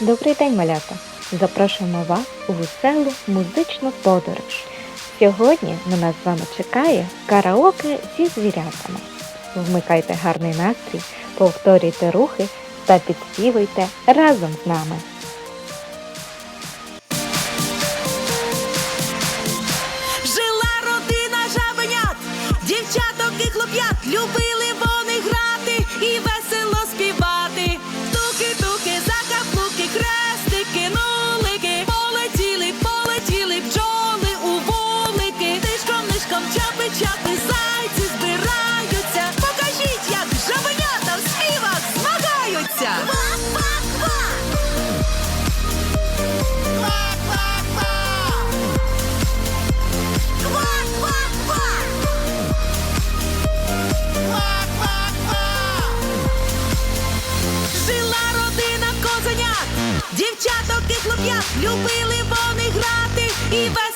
Добрий день, малята! Запрошуємо вас у веселу музичну подорож. Сьогодні на нас з вами чекає караоке зі звірятами. Вмикайте гарний настрій, повторюйте рухи та підспівуйте разом з нами. Дівчаток і хлоп'ят, любили вони грати і весело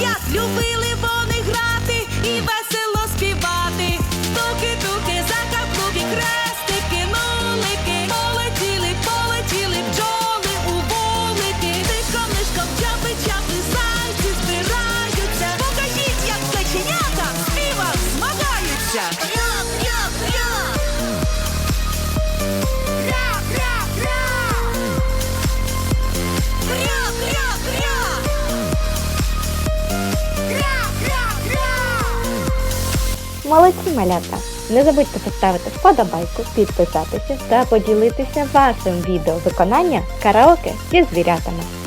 хлоп'ят, любили вони грати і весело співати. Туки-туки, закаплуки, хрестики, нулики, полетіли, полетіли бджоли у волики. Тишком, нишком, чапи, чапи, зайці збираються. Покажіть, як каченята в співах змагаються. Молодці малята! Не забудьте поставити вподобайку, підписатися та поділитися вашим відео виконання караоке зі звірятами.